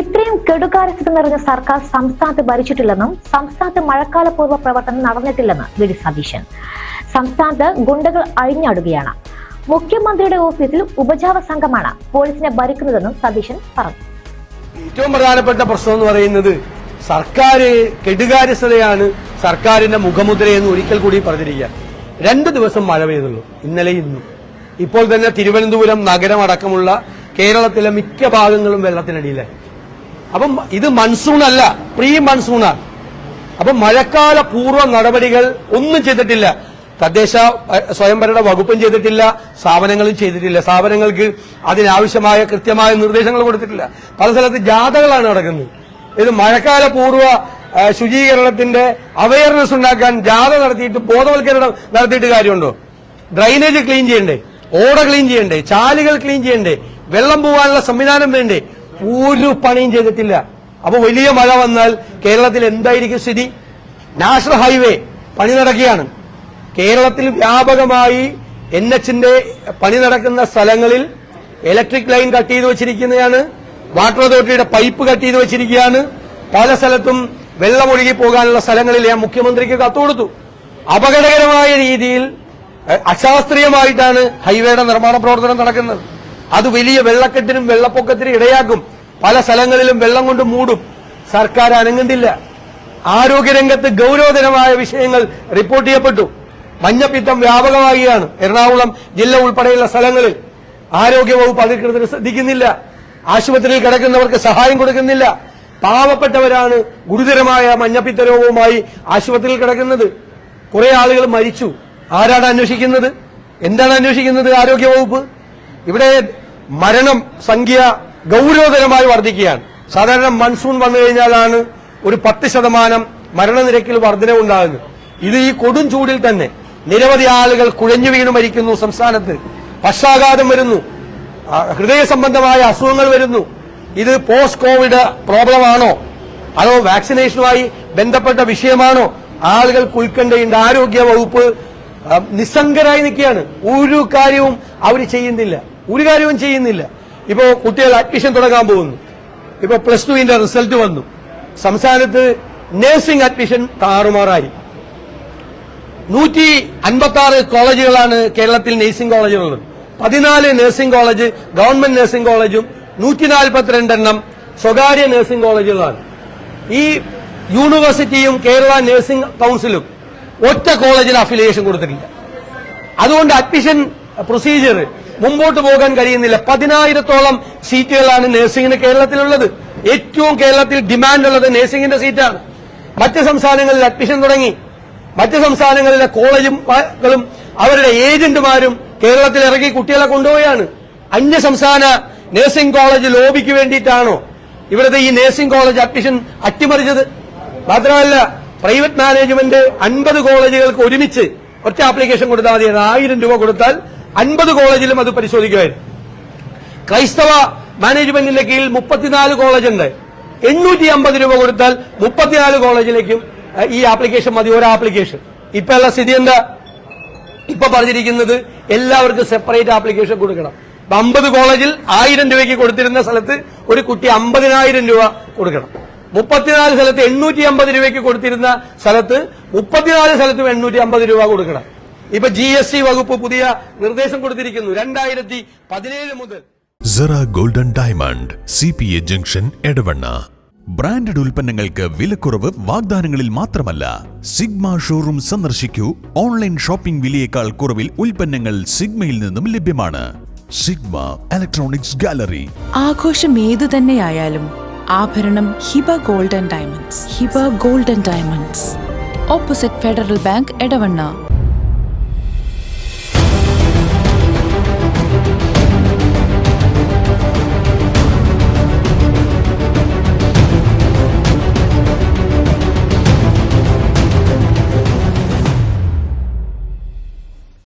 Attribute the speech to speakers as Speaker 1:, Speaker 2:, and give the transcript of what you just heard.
Speaker 1: ഇത്രയും കെടുകാര്യസ്ഥത നിറഞ്ഞ സർക്കാർ സംസ്ഥാനത്ത് ഭരിച്ചിട്ടില്ലെന്നും സംസ്ഥാനത്ത് മഴക്കാലപൂർവ പ്രവർത്തനം നടന്നിട്ടില്ലെന്ന് വി ഡി സതീശൻ. സംസ്ഥാനത്ത് ഗുണ്ടകൾ അഴിഞ്ഞാടുകയാണ്. മുഖ്യമന്ത്രിയുടെ ഓഫീസിൽ ഉപജാവ സംഘമാണ് പോലീസിനെ ഭരിക്കുന്നതെന്നും സതീശൻ പറഞ്ഞു.
Speaker 2: ഏറ്റവും പ്രധാനപ്പെട്ട പ്രശ്നം എന്ന് പറയുന്നത് സർക്കാർ കെടുകാര്യസ്ഥതയാണ് സർക്കാരിന്റെ മുഖമുദ്രയെന്ന് ഒരിക്കൽ കൂടി പറഞ്ഞിരിക്കുക. രണ്ട് ദിവസം മഴ പെയ്തുള്ളൂ ഇന്നലെ ഇന്നും. ഇപ്പോൾ തന്നെ തിരുവനന്തപുരം നഗരം അടക്കമുള്ള കേരളത്തിലെ മിക്ക ഭാഗങ്ങളും വെള്ളത്തിനടിയിലായി. അപ്പം ഇത് മൺസൂൺ അല്ല പ്രീ മൺസൂണാണ് അപ്പം മഴക്കാല പൂർവ നടപടികൾ ഒന്നും ചെയ്തിട്ടില്ല. തദ്ദേശ സ്വയംഭരണ വകുപ്പും ചെയ്തിട്ടില്ല സ്ഥാപനങ്ങളും ചെയ്തിട്ടില്ല. സ്ഥാപനങ്ങൾക്ക് അതിനാവശ്യമായ കൃത്യമായ നിർദ്ദേശങ്ങൾ കൊടുത്തിട്ടില്ല. പല സ്ഥലത്ത് ജാഥകളാണ് നടക്കുന്നത്. ഇത് മഴക്കാല പൂർവ ശുചീകരണത്തിന്റെ അവയർനെസ് ഉണ്ടാക്കാൻ ജാഥ നടത്തിയിട്ട് ബോധവൽക്കരണം നടത്തിയിട്ട് കാര്യമുണ്ടോ? ഡ്രൈനേജ് ക്ലീൻ ചെയ്യണ്ടേ? ഓട ക്ലീൻ ചെയ്യണ്ടേ? ചാലുകൾ ക്ലീൻ ചെയ്യണ്ടേ? വെള്ളം പോകാനുള്ള സംവിധാനം വേണ്ടേ? ഒരു പണിയും ചെയ്തിട്ടില്ല. അപ്പൊ വലിയ മഴ വന്നാൽ കേരളത്തിൽ എന്തായിരിക്കും സ്ഥിതി? നാഷണൽ ഹൈവേ പണി നടക്കുകയാണ്. കേരളത്തിൽ വ്യാപകമായി എൻ എച്ചിന്റെ പണി നടക്കുന്ന സ്ഥലങ്ങളിൽ ഇലക്ട്രിക് ലൈൻ കട്ട് ചെയ്ത് വെച്ചിരിക്കുന്നതാണ്. വാട്ടർ അതോറിറ്റിയുടെ പൈപ്പ് കട്ട് ചെയ്ത് വെച്ചിരിക്കുകയാണ്. പല സ്ഥലത്തും വെള്ളമൊഴുകി പോകാനുള്ള സ്ഥലങ്ങളിൽ ഞാൻ മുഖ്യമന്ത്രിക്ക് കത്ത് കൊടുത്തു. അപകടകരമായ രീതിയിൽ അശാസ്ത്രീയമായിട്ടാണ് ഹൈവേയുടെ നിർമ്മാണ പ്രവർത്തനം നടക്കുന്നത്. അത് വലിയ വെള്ളക്കെട്ടിനും വെള്ളപ്പൊക്കത്തിനും ഇടയാക്കും. പല സ്ഥലങ്ങളിലും വെള്ളം കൊണ്ട് മൂടും. സർക്കാർ അനങ്ങുന്നില്ല. ആരോഗ്യരംഗത്ത് ഗൗരവതരമായ വിഷയങ്ങൾ റിപ്പോർട്ട് ചെയ്യപ്പെട്ടു. മഞ്ഞപ്പിത്തം വ്യാപകമാകുകയാണ് എറണാകുളം ജില്ല ഉൾപ്പെടെയുള്ള സ്ഥലങ്ങളിൽ. ആരോഗ്യവകുപ്പ് അധികൃതർ ശ്രദ്ധിക്കുന്നില്ല. ആശുപത്രിയിൽ കിടക്കുന്നവർക്ക് സഹായം കൊടുക്കുന്നില്ല. പാവപ്പെട്ടവരാണ് ഗുരുതരമായ മഞ്ഞപ്പിത്ത രോഗവുമായി ആശുപത്രിയിൽ കിടക്കുന്നത്. കുറെ ആളുകൾ മരിച്ചു. ആരാണ് അന്വേഷിക്കുന്നത്? എന്താണ് അന്വേഷിക്കുന്നത് ആരോഗ്യവകുപ്പ് ഇവിടെ മരണം സംഖ്യ ഗൗരവതരമായി വർദ്ധിക്കുകയാണ്. സാധാരണ മൺസൂൺ വന്നു കഴിഞ്ഞാലാണ് ഒരു പത്ത് ശതമാനം മരണനിരക്കിൽ വർധനവുണ്ടാകുന്നത്. ഇത് ഈ കൊടും ചൂടിൽ തന്നെ നിരവധി ആളുകൾ കുഴഞ്ഞു വീണു മരിക്കുന്നു സംസ്ഥാനത്ത്. പക്ഷാഘാതം വരുന്നു. ഹൃദയ സംബന്ധമായ അസുഖങ്ങൾ വരുന്നു. ഇത് പോസ്റ്റ് കോവിഡ് പ്രോബ്ലം ആണോ അതോ വാക്സിനേഷനുമായി ബന്ധപ്പെട്ട വിഷയമാണോ? ആളുകൾ ഉത്കണ്ഠയുണ്ട് ആരോഗ്യ വകുപ്പ് നിസ്സംഗരായി നിൽക്കുകയാണ്. ഒരു കാര്യവും അവർ ചെയ്യുന്നില്ല. ഒരു കാര്യവും ചെയ്യുന്നില്ല. ഇപ്പോ കുട്ടികൾ അഡ്മിഷൻ തുടങ്ങാൻ പോകുന്നു. ഇപ്പൊ പ്ലസ് ടുവിന്റെ റിസൾട്ട് വന്നു. സംസ്ഥാനത്ത് നഴ്സിംഗ് അഡ്മിഷൻ താറുമാറായി. നൂറ്റി അൻപത്തി ആറ് കോളേജുകളാണ് കേരളത്തിൽ നഴ്സിംഗ് കോളേജുകളുള്ളത്. പതിനാല് നഴ്സിംഗ് കോളേജ് ഗവൺമെന്റ് നഴ്സിംഗ് കോളേജും നൂറ്റി നാൽപ്പത്തിരണ്ടെണ്ണം സ്വകാര്യ നഴ്സിംഗ് കോളേജുകളാണ് ഈ യൂണിവേഴ്സിറ്റിയും കേരള നഴ്സിംഗ് കൌൺസിലും ഒറ്റ കോളേജിൽ അഫിലിയേഷൻ കൊടുത്തിട്ടില്ല. അതുകൊണ്ട് അഡ്മിഷൻ പ്രൊസീജിയർ മുമ്പോട്ട് പോകാൻ കഴിയുന്നില്ല. പതിനായിരത്തോളം സീറ്റുകളാണ് നഴ്സിംഗിന് കേരളത്തിലുള്ളത്. ഏറ്റവും കേരളത്തിൽ ഡിമാൻഡ് ഉള്ളത് നഴ്സിംഗിന്റെ സീറ്റാണ്. മറ്റ് സംസ്ഥാനങ്ങളിൽ അഡ്മിഷൻ തുടങ്ങി. മറ്റ് സംസ്ഥാനങ്ങളിലെ കോളേജുകളും അവരുടെ ഏജന്റുമാരും കേരളത്തിൽ ഇറങ്ങി കുട്ടികളെ കൊണ്ടുപോയാണ്. അന്യ സംസ്ഥാന നഴ്സിംഗ് കോളേജ് ലോബിക്ക് വേണ്ടിയിട്ടാണോ ഇവിടുത്തെ ഈ നഴ്സിംഗ് കോളേജ് അഡ്മിഷൻ അട്ടിമറിച്ചത്? മാത്രമല്ല പ്രൈവറ്റ് മാനേജ്മെന്റ് അൻപത് കോളേജുകൾക്ക് ഒരുമിച്ച് ഒറ്റ ആപ്ലിക്കേഷൻ കൊടുത്താൽ മതി. ആയിരം രൂപ കൊടുത്താൽ അൻപത് കോളേജിലും അത് പരിശോധിക്കുമായിരുന്നു ക്രൈസ്തവ മാനേജ്മെന്റിന്റെ കീഴിൽ മുപ്പത്തിനാല് കോളേജ് ഉണ്ട് എണ്ണൂറ്റി അമ്പത് രൂപ കൊടുത്താൽ മുപ്പത്തിനാല് കോളേജിലേക്കും ഈ ആപ്ലിക്കേഷൻ മതി ഒരു ആപ്ലിക്കേഷൻ. ഇപ്പൊ ഉള്ള സ്ഥിതി എന്താ? ഇപ്പൊ പറഞ്ഞിരിക്കുന്നത് എല്ലാവർക്കും സെപ്പറേറ്റ് ആപ്ലിക്കേഷൻ കൊടുക്കണം. അമ്പത് കോളേജിൽ ആയിരം രൂപയ്ക്ക് കൊടുത്തിരുന്ന സ്ഥലത്ത് ഒരു കുട്ടി അമ്പതിനായിരം രൂപ കൊടുക്കണം. മുപ്പത്തിനാല് സ്ഥലത്ത് എണ്ണൂറ്റി അമ്പത് രൂപയ്ക്ക് കൊടുത്തിരുന്ന സ്ഥലത്ത് മുപ്പത്തിനാല് സ്ഥലത്തും എണ്ണൂറ്റി അമ്പത് രൂപ കൊടുക്കണം. ഇപ്പൊ ജി എസ് ടി വകുപ്പ് പുതിയ നിർദ്ദേശം കൊടുത്തിരിക്കുന്നു. രണ്ടായിരത്തി പതിനേഴ് മുതൽ.
Speaker 3: Sera golden diamond C P A junction Edavanna. Branded ഉൽപ്പന്നങ്ങൾക്ക് വിലക്കുറവ് വാഗ്ദാനങ്ങളിൽ മാത്രമല്ല. സിഗ്മ ഷോറൂം സന്ദർശിക്കൂ. ഓൺലൈൻ ഷോപ്പിംഗ് വിലയേക്കാൾ കുറവിൽ ഉൽപ്പന്നങ്ങൾ സിഗ്മയിൽ നിന്നും ലഭ്യമാണ്. സിഗ്മ ഇലക്ട്രോണിക്സ് ഗാലറി
Speaker 4: ആഘോഷം ഏതു തന്നെയായാലും ആഭരണം Hiba golden diamonds. Hiba golden diamonds. Opposite Federal Bank Edavanna.